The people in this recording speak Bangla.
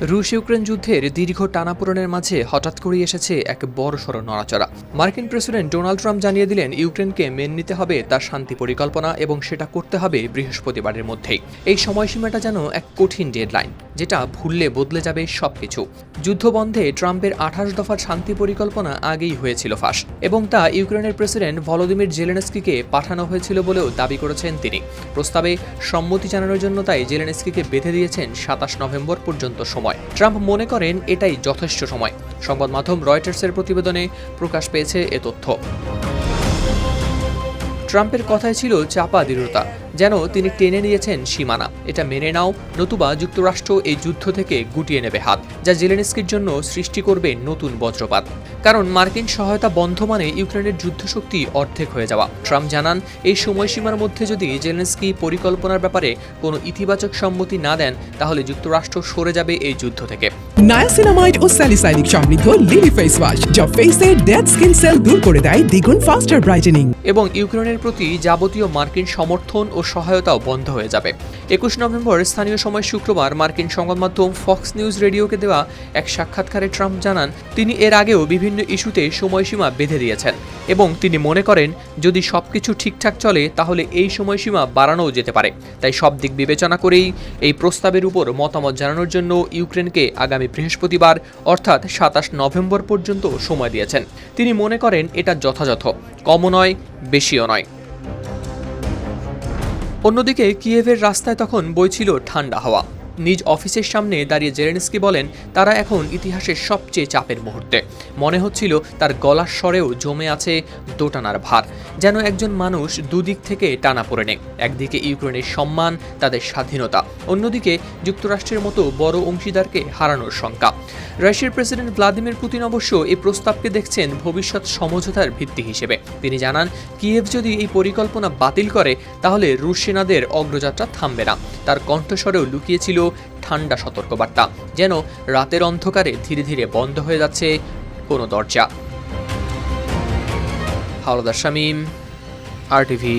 রুশ ইউক্রেন যুদ্ধের দীর্ঘ টানাপোড়নের মাঝে হঠাৎ করেই এসেছে এক বড় সড় নড়াচড়া। মার্কিন প্রেসিডেন্ট ডোনাল্ড ট্রাম্প জানিয়ে দিলেন, ইউক্রেনকে মেন নিতে হবে তার শান্তি পরিকল্পনা এবং সেটা করতে হবে বৃহস্পতিবারের মধ্যেই। এই সময়সীমাটা যেন এক কঠিন ডেডলাইন যেটা ভুললে বদলে যাবে সবকিছু। যুদ্ধবন্ধে ট্রাম্পের আঠাশ দফার শান্তি পরিকল্পনা আগেই হয়েছিল ফাঁস, এবং তা ইউক্রেনের প্রেসিডেন্ট ভলোদিমির জেলেনস্কিকে পাঠানো হয়েছিল বলেও দাবি করেছেন তিনি। প্রস্তাবে সম্মতি জানানোর জন্য তাই জেলেনস্কিকে বেঁধে দিয়েছেন সাতাশ নভেম্বর পর্যন্ত সময়। ট্রাম্প মনে করেন এটাই যথেষ্ট সময়। সংবাদ মাধ্যম রয়টার্সের প্রতিবেদনে প্রকাশ পেয়েছে এ তথ্য। ট্রাম্পের কথায় ছিল চাপা দৃঢ়তা। যেন তিনি টেনে নিয়েছেন সীমানা। এটা মেনে নাও নতুবা যুক্তরাষ্ট্র এই যুদ্ধ থেকে গুটিয়ে নেবে হাত যা জেলেনস্কির জন্য সৃষ্টি করবে নতুন বজ্রপাত। কারণ মার্কিন সহায়তা বন্ধ মানে ইউক্রেনের যুদ্ধশক্তি অর্ধেক হয়ে যাওয়া। ট্রাম্প জানান এই সময়সীমার মধ্যে যদি জেলেনস্কি পরিকল্পনার ব্যাপারে কোনো ইতিবাচক সম্মতি না দেন তাহলে যুক্তরাষ্ট্র সরে যাবে এই যুদ্ধ থেকে। নায়াসিনামাইড ও স্যালিসাইলিক সমৃদ্ধ লিলি ফেস ওয়াশ যা ফেসের ডেড স্কিন সেল দূর করে দেয় দ্বিগুণ ফাস্টার ব্রাইটেনিং। এবং ইউক্রেনের প্রতি যাবতীয় মার্কিন সমর্থন ও সহায়তাও বন্ধ হয়ে যাবে। একুশ নভেম্বর স্থানীয় সময় শুক্রবার মার্কিন সংবাদ মাধ্যম ফক্স নিউজ রেডিওকে দেওয়া এক সাক্ষাৎকারে ট্রাম্প জানান, তিনি এর আগেও বিভিন্ন ইস্যুতে সময়সীমা বেঁধে দিয়েছেন এবং তিনি মনে করেন, যদি সবকিছু ঠিকঠাক চলে, তাহলে এই সময়সীমা বাড়ানোও যেতে পারে। তাই সব দিক বিবেচনা করেই এই প্রস্তাবের উপর মতামত জানানোর জন্য ইউক্রেনকে আগামী বৃহস্পতিবার, অর্থাৎ সাতাশ নভেম্বর পর্যন্ত সময় দিয়েছেন। তিনি মনে করেন, এটা যথাযথ। কমও নয়, বেশিও নয়। অন্যদিকে কিয়েভের রাস্তায় তখন বইছিল ঠান্ডা হাওয়া। নিজ অফিসের সামনে দাঁড়িয়ে জেরেনস্কি বলেন, তারা এখন ইতিহাসের সবচেয়ে চাপের মুহূর্তে। মনে হচ্ছিল তার গলার স্বরেও জমে আছে দোটানার ভার। যেন একজন মানুষ দুদিক থেকে টানা পড়ে নেয় একদিকে ইউক্রেনের সম্মান, তাদের স্বাধীনতা। অন্যদিকে যুক্তরাষ্ট্রের মতো বড় অংশীদারকে হারানোর শঙ্কা। রাশিয়ার প্রেসিডেন্ট ভ্লাদিমির পুতিন অবশ্য এই প্রস্তাবকে দেখছেন ভবিষ্যৎ সমঝোতার ভিত্তি হিসেবে। তিনি জানান, কিয়েভ যদি এই পরিকল্পনা বাতিল করে, তাহলে রুশ সেনাদের অগ্রযাত্রা থামবে না। তার কণ্ঠস্বরেও লুকিয়েছিল ঠান্ডা সতর্কবার্তা, যেন রাতের অন্ধকারে ধীরে ধীরে বন্ধ হয়ে যাচ্ছে কোনো দরজা। হাওলাদার শামীম আর টিভি